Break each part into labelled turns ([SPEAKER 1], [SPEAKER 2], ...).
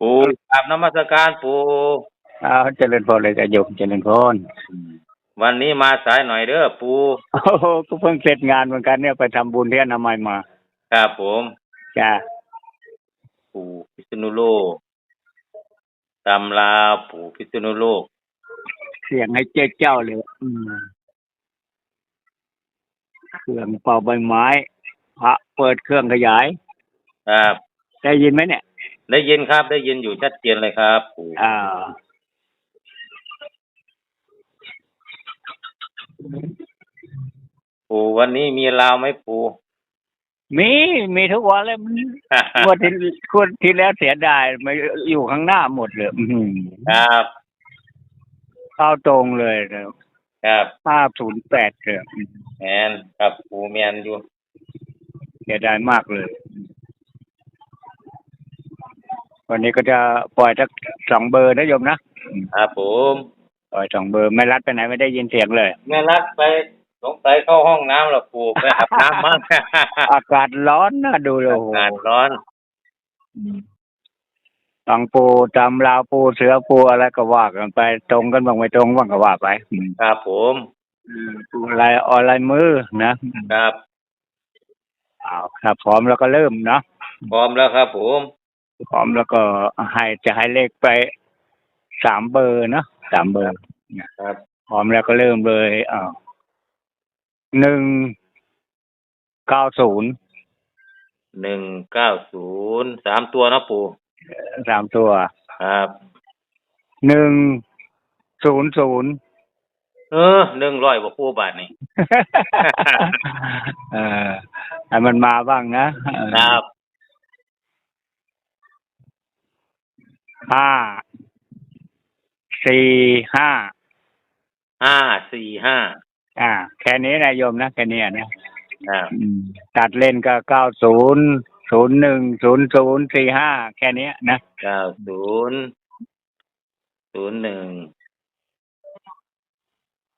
[SPEAKER 1] ปูกราบนมัสการปู
[SPEAKER 2] เอาเจริญพรเลยจะโยมเจริญพร
[SPEAKER 1] วันนี้มาสายหน่อยเด้อปู
[SPEAKER 2] โอ้โหก็เพิ่งเสร็จงานเหมือนกันเนี่ยไปทำบุญที่อนามัยมา
[SPEAKER 1] ครับผม
[SPEAKER 2] จ้า
[SPEAKER 1] ปูพิษณุโลกตำลาปูพิษณุโลก
[SPEAKER 2] เสียงให้เจ้าเจ้าเลยอืมเครื่องเป่าใบไม้พระเปิดเครื่องขยาย
[SPEAKER 1] ครับ
[SPEAKER 2] ได้ยินไหมเนี่ย
[SPEAKER 1] ได้ยินครับ ได้ยินอยู่ชัดเจนเลยครับปู
[SPEAKER 2] อ่า
[SPEAKER 1] ปูวันนี้มีลาวไหมปู
[SPEAKER 2] มีมีทุกวันเลยมันงวดที่งวดที่แล้วเสียดายมาอยู่ข้างหน้าหมดเลยอื้อหือ
[SPEAKER 1] ครับ
[SPEAKER 2] เข้าตรงเลยนะครับห้าศูนย์แปดเลย
[SPEAKER 1] แมนครับปูแมนอยู่
[SPEAKER 2] เสียดายมากเลย วันนี้ก็จะปล่อยสักสองเบอร์นะโยมนะครับ
[SPEAKER 1] ผม
[SPEAKER 2] ปล่อยสองเบอร์ไม่รัดไปไหนไม่ได้ยินเสียงเลย
[SPEAKER 1] แม่รัดไปสงสัยเข้าห้องน้ำแล้วปูไปอาบน้ำมั้ง
[SPEAKER 2] อากาศร้อนนะดูเลย
[SPEAKER 1] อา
[SPEAKER 2] โอ้โห
[SPEAKER 1] กาศร้อน
[SPEAKER 2] ตังปูจำลาวปูเสือปูอะไรก็ว่ากันไป ตรงกันบ้างไม่ตรงบ้างก็ว่าไปอืม
[SPEAKER 1] ครับผม
[SPEAKER 2] ปูอะไรออนไลน์มือนะครับเอาถ้าพร้อมแล้วก็เริ่มเนาะ
[SPEAKER 1] พร้อมแล้วครับผม
[SPEAKER 2] พร้อมแล้วก็ให้จะให้เลขไปสามเบอร์เนาะสามเบอร์
[SPEAKER 1] ครับ
[SPEAKER 2] พร้อมแล้วก็เริ่มเลยอ้าวหนึ่งเก้าศูนย์
[SPEAKER 1] หนึ่งเก้าศูนย์สามตัวนะปู
[SPEAKER 2] สามตัว
[SPEAKER 1] ครับ
[SPEAKER 2] หนึ่งศูนย์ศูนย์
[SPEAKER 1] เออหนึ่งร้อยกว่าปูบาทนี่
[SPEAKER 2] เออให้มันมาบ้างนะเออ
[SPEAKER 1] ครับ
[SPEAKER 2] ห้าสี่ห้า
[SPEAKER 1] ห้าสี่ห้า
[SPEAKER 2] อ่า แค่นี้นะโยมนะแค่นี้นะ
[SPEAKER 1] ครับ
[SPEAKER 2] อืมตัดเล่นก็เก้าศูนย์ศูนย์หนึ่งศูนย์ศูนย์สี่ห้าแค่นี้นะ
[SPEAKER 1] เก้าศูนย์ศูนย์หนึ่ง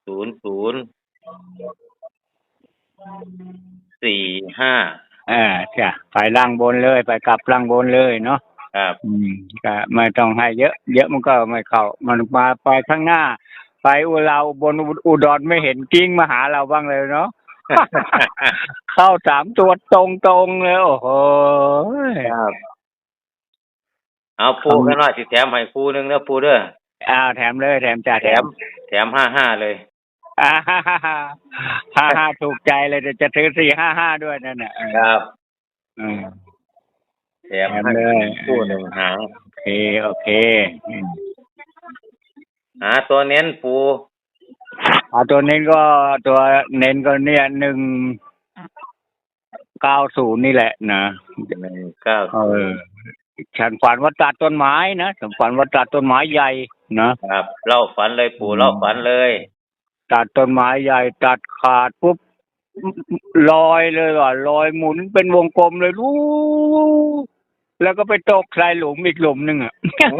[SPEAKER 1] ศูนย์ศูนย์สี่ห้า
[SPEAKER 2] อ่าจ้ะไปล่างบนเลย ไปกลับล่างบนเลยเนาะ
[SPEAKER 1] ครับ
[SPEAKER 2] อืมก็ไม่ต้องให้เยอะ เยอะมันก็ไม่เข้า มันมาไปข้างหน้า ไปอุเราบนอุดรไม่เห็นกิ้งมาหาเราบ้างเลยเนาะ เข้าสามตัวตรงตรงๆเลยโอ้โห
[SPEAKER 1] ครับ เอาปูกันว่าสิแถมให้ปูหนึ่งนะปูเด้อ
[SPEAKER 2] อ้าวแถมเลย แถมจ้า
[SPEAKER 1] แถม แถมห้าห้าเลย
[SPEAKER 2] อ่าฮ่าฮ่าฮ่าฮ่าฮ่าถูกใจเลยเดี๋ยวจะซื้อสี่ห้าห้าด้วยนั่นน่ะเออ
[SPEAKER 1] ครับ
[SPEAKER 2] อืม
[SPEAKER 1] แถมให้
[SPEAKER 2] แถมเลย
[SPEAKER 1] ปูหนึ่งหาง
[SPEAKER 2] โอเค โอเคอืม
[SPEAKER 1] หาตัวเน้นปู
[SPEAKER 2] เอาตัวเน้นก็ตัวเน้นก็เนี่ยหนึ่งเก้าศูนย์นี่แหละนะ
[SPEAKER 1] หนึ่งเก้า
[SPEAKER 2] เออฉันฝันว่าตัดต้นไม้นะฉันฝันว่าตัดต้นไม้ใหญ่นะครับ
[SPEAKER 1] เล่าฝันเลยปู่เล่าฝันเลย
[SPEAKER 2] ตัดต้นไม้ใหญ่ ตัดขาดปุ๊บลอยเลยว่ะลอยหมุนเป็นวงกลมเลยรู้ แล้วก็ไปตกใส่หลุมอีกหลุมหนึ่งอะ
[SPEAKER 1] โอ้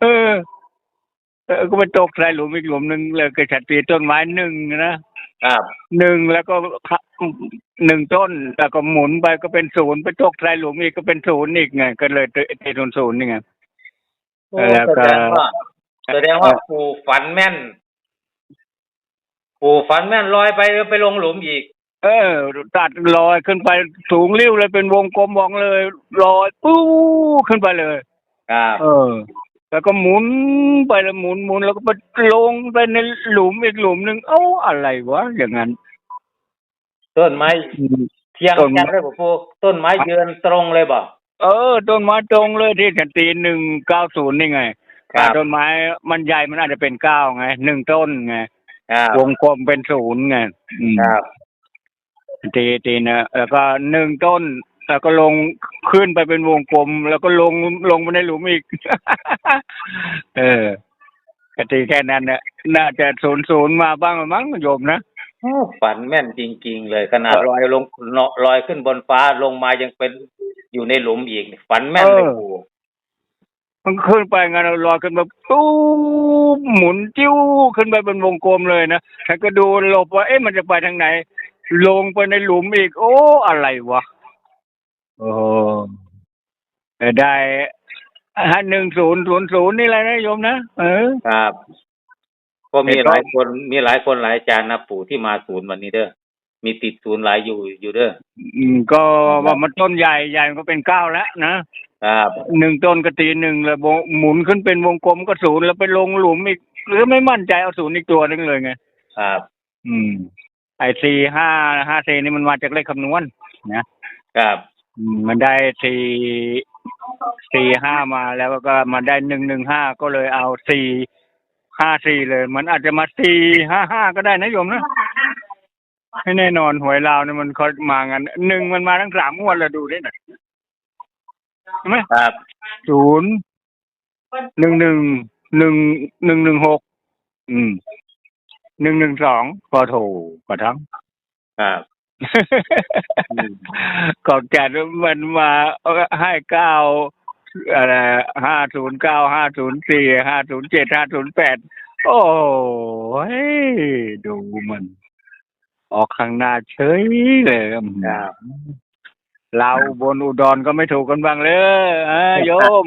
[SPEAKER 2] เออเออก็ไปตกใส่หลุมอีกหลุมหนึ่งเลยก็ฉันตีต้นไม้หนึ่งนะครับหนึ่งแล้วก็ขะหนึ่งต้นแล้วก็หมุนไปก็เป็นศูนย์ไปตกใส่หลุมอีกก็เป็นศูนย์อีกไงก็เลยตีศูนย์ศูนย์นี่ไง
[SPEAKER 1] โอ้
[SPEAKER 2] แล้วก็
[SPEAKER 1] แสดงว่าแสดงว่าปู่ฝันแม่นปู่ฝันแม่นลอยไปแล้วไปลงหลุมอีก
[SPEAKER 2] เออ ตัดลอยขึ้นไปสูงริ้วเลยเป็นวงกลมมองเลยลอยปู้ขึ้นไปเลย
[SPEAKER 1] ครับ
[SPEAKER 2] เออ แล้วก็หมุนไปแล้วหมุนหมุนแล้วก็ไปลงไปในหลุมอีกหลุมหนึ่งเอ้าอะไรวะอย่างนั้น
[SPEAKER 1] ต้นไม้เทียง
[SPEAKER 2] ต้นไม้
[SPEAKER 1] จังเลยบ่ปู่ต้นไม้ยืนตรงเลยบ่
[SPEAKER 2] เออ ต้นไม้ตรงเลยที่ฉันตีหนึ่งเก้าศูนย์นี่ไง
[SPEAKER 1] ครับ
[SPEAKER 2] ต้นไม้มันใหญ่มันอาจจะเป็นเก้าไงหนึ่งต้นไง
[SPEAKER 1] ครับ
[SPEAKER 2] วงกลมเป็นศูนย์ไงอืม
[SPEAKER 1] ครับ
[SPEAKER 2] ตีตีนะแล้วก็หนึ่งต้น แล้วก็ลงขึ้นไปเป็นวงกลม แล้วก็ลงลงไปในหลุมอีก เออกตีแค่นั้นนะน่าจะศูนย์ศูนย์มาบ้างละมั้งโยมนะ
[SPEAKER 1] โอ้ฝันแม่นจริง ๆ เลยขนาดลอยลงเนาะลอยขึ้นบนฟ้าลงมายังเป็นอยู่ในหลุมอีก ฝันแม่นเลย
[SPEAKER 2] เออ
[SPEAKER 1] ปู่
[SPEAKER 2] มันขึ้นไปงานลอยขึ้นมาตู้มหมุนจิ้วขึ้นไปเป็นวงกลมเลยนะฉันก็ดูหลบว่าเอ๊ะมันจะไปทางไหน ลงไปในหลุมอีก โอ้ อะไรวะ โอ้แต่ได้ห้าหนึ่งศูนย์ศูนย์ศูนย์นี่แหละนะโยมนะเออ
[SPEAKER 1] ครับ ก็มี
[SPEAKER 2] เห็น
[SPEAKER 1] ห
[SPEAKER 2] ว่า
[SPEAKER 1] ลายคนมีหลายคนหลายอาจารย์นะปู่ที่มาศูนย์วันนี้เด้อมีติดศูนย์หลายอยู่อยู่เด้อ
[SPEAKER 2] อืมก็ว่ามันต้นใหญ่ใหญ่มันก็เป็นเก้าแล้วนะครับหนึ่งต้นก็ตีหนึ่งแล้ววงหมุนขึ้นเป็นวงกลมก็ศูนย์แล้วไปลงหลุมอีกหรือไม่มั่นใจเอาศูนย์อีกตัวนึงเลยไง
[SPEAKER 1] ครับ
[SPEAKER 2] อืม ไอสี่ห้าห้าสี่นี่มันมาจากเลขคำนวณนะครับอืมมันได้สี่สี่ห้ามาแล้วก็มาได้หนึ่งหนึ่งห้าก็เลยเอาสี่ห้าสี่เลย มันอาจจะมาสี่ห้าห้าก็ได้นะโยมนะให้แน่นอนหวยลาวเนี่ยมันเขามางันหนึ่งมันมาทั้งสามงวดแล้วดูได้หน่อยใช่ไหม
[SPEAKER 1] ครับ
[SPEAKER 2] ศูนย์หนึ่งหนึ่งหนึ่งหนึ่งหนึ่งหกอืม หนึ่งหนึ่งสองก็โถกระทั้ง
[SPEAKER 1] ครับ อืม
[SPEAKER 2] ก่อนแก่มันมาให้เก้าอะไรห้าศูนย์เก้าห้าศูนย์สี่ห้าศูนย์เจ็ดห้าศูนย์แปดโอ้ยดูมัน ออกข้างหน้าเฉยเลย
[SPEAKER 1] ครับ
[SPEAKER 2] เราบนอุดรก็ไม่ถูกกันบ้างเลยเอ้ยโยม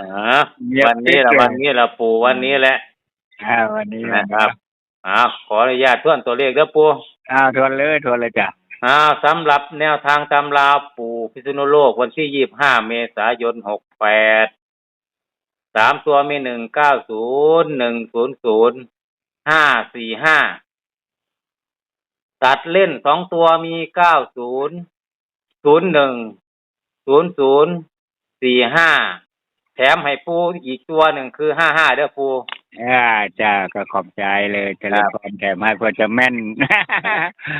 [SPEAKER 1] อ่า
[SPEAKER 2] เงียบ
[SPEAKER 1] วันนี้ละ
[SPEAKER 2] เฉย
[SPEAKER 1] วันนี้ละปู่วันนี้แหละ
[SPEAKER 2] อ่าวันนี้
[SPEAKER 1] นะครับอ่าขออนุญาตทวนตัวเลขเด้อปู่
[SPEAKER 2] อ้าวทวนเลยทวนเลยจ้ะ
[SPEAKER 1] อ่าสำหรับแนวทางตำราปู่พิษณุโลกวันที่ยี่บห้าเมษายนหกแปดสามตัวมีหนึ่งเก้าศูนย์หนึ่งศูนย์ศูนย์ห้าสี่ห้าตัดเล่นสองตัวมีเก้าศูนย์ศูนย์หนึ่งศูนย์ศูนย์สี่ห้าแถมให้ปูอีกตัวหนึ่งคือห้าห้าเด้อปู
[SPEAKER 2] อ่าจ้าก็ขอบใจเลยเจริญพรแถมให้เพื่อจะแม่น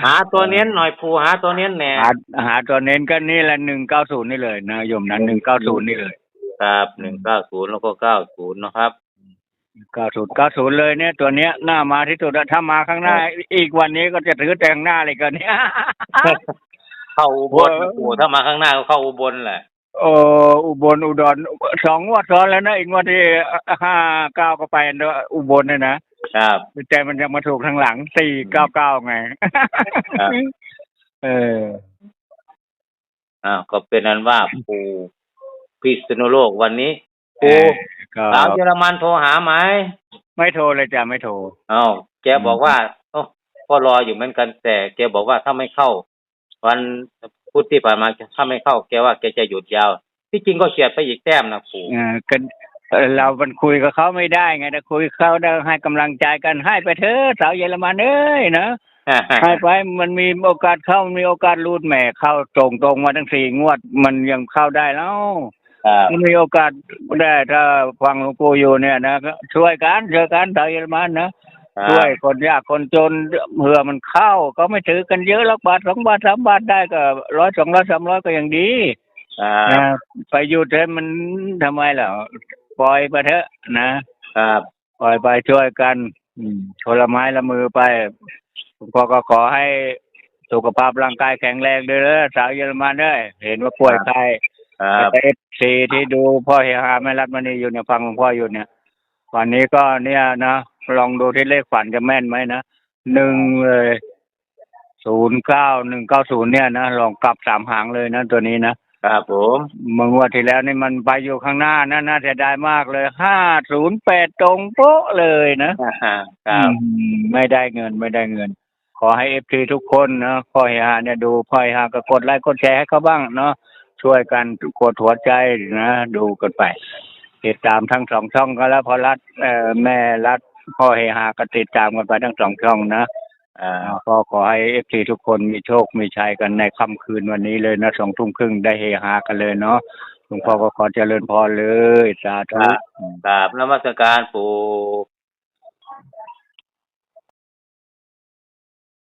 [SPEAKER 1] หาตัวเน้นหน่อยปูหาตัวเน้นแหน่
[SPEAKER 2] หาหาตัวเน้นก็นี่แหละหนึ่งเก้าศูนย์นี่เลยนะโยมนะหนึ่งเก้าศูนย์นี่เลย
[SPEAKER 1] ครับหนึ่งเก้าศูนย์แล้วก็เก้าศูนย์นะครับ
[SPEAKER 2] เก้าศูนย์เก้าศูนย์เลยเนี่ยตัวเนี้ยหน้ามาที่สุดอะถ้ามาข้างหน้า อีกวันนี้ก็จะถือแต่งหน้าเลยกันเนี่ย
[SPEAKER 1] เข้าอุบล
[SPEAKER 2] โอ้ย
[SPEAKER 1] ปูถ้ามาข้างหน้าก็เข้าอุบลแหละ
[SPEAKER 2] โอ้อุบลอุดรสองงวดซ้อนแล้วนะอีกงวดที่ห้าเก้าก็ไปเนอะอุบลเนี่ยนะครับ แต่มันยังมาถูกทางหลังสี่เก้าเก้าไง
[SPEAKER 1] ครับ
[SPEAKER 2] เออ
[SPEAKER 1] อ่าก็เป็นนั้นว่าปูพิษณุโลกวันนี้
[SPEAKER 2] เอ
[SPEAKER 1] ปู
[SPEAKER 2] อก็
[SPEAKER 1] สาวเยอรมันโทรหาไหม
[SPEAKER 2] ไม่โทรเลยจ้ะไม่โทร
[SPEAKER 1] เอ้าแกบอกว่าโอ้ก็รออยู่เหมือนกันแต่แกบอกว่าถ้าไม่เข้า วันพุ ธที่ผ่านมาถ้าไม่เข้าแกว่าแกจะหยุดยาวที่จริงก็เฉียดไปอีกแต้มนะปู
[SPEAKER 2] เออกันเอ่อเรามันคุยกับเขาไม่ได้ไงถ้าคุยกับเขาได้ให้กำลังใจกันให้ไปเถอะสาวเยอรมันเอ้ยนะให้ไปมันมีโอกาสเข้ามีโอกาสรูดแหม่เข้าตรงตรงๆมาทั้งสี่งวด มันยังเข้าได้แล้ว
[SPEAKER 1] ครับ
[SPEAKER 2] มันมีโอกาสได้ถ้าฟังหลวงปู่อยู่เนี่ยนะก็ช่วยกันช่วยกันสาวเยอรมันนะ ช่วยคนยากคนจนเผื่อมันเข้า ก็ไม่ถือกันเยอะแล้วบาทสองบาทสามบาทได้ก็ร้อยสองร้อยสามร้อยก็ยังดี
[SPEAKER 1] ครับ
[SPEAKER 2] นะไปหยุดให้มันทำไมล่ะปล่อยไปเถอะนะ
[SPEAKER 1] ครับ
[SPEAKER 2] ปล่อยไปช่วยกันอืมคนละไม้ละมือไปผมก็ก็ขอให้สุขภาพร่างกายแข็งแรงเด้อสาวเยอรมันเด้อเห็นว่าป่วยใคร
[SPEAKER 1] ครับ
[SPEAKER 2] เอฟซีที่ดูพ่อเฮียฮาแม่รัตมณีอยู่เนี่ยฟังหลวงพ่ออยู่เนี่ยวันนี้ก็เนี่ยนะ ลองดูที่เลขฝันจะแม่นไหมนะหนึ่งเลยศูนย์เก้าหนึ่งเก้าศูนย์เนี่ยนะลองกลับสามหางเลยนะตัวนี้นะ
[SPEAKER 1] ครับผม
[SPEAKER 2] เมื่องวดที่แล้วนี่มันไปอยู่ข้างหน้านะน่าเสียดายมากเลยห้าศูนย์แปดตรงโป๊ะเลยนะครับอืมไม่ได้เงินไม่ได้เงิน ขอให้เอฟซีทุกคนนะพ่อเฮียฮาเนี่ยดูพ่อเฮียฮาก็กดไลค์กดแชร์ให้เขาบ้างเนาะช่วยกันกดหัวใจนะ ดูกันไป ติดตามทั้งสองช่องก็แล้วพอรัดเอ่อแม่รัด พ่อเฮฮาก็ติดตามกันไปทั้งสองช่องนะ
[SPEAKER 1] อ่า
[SPEAKER 2] อ่าก็ขอให้เอฟซีทุกคนมีโชคมีชัยกันในค่ำคืนวันนี้เลยนะสองทุ่มครึ่งได้เฮฮากันเลยเนาะหลวงพ่อก็ขอเจริญพรเลย สาธุ
[SPEAKER 1] กราบนมัสการปู่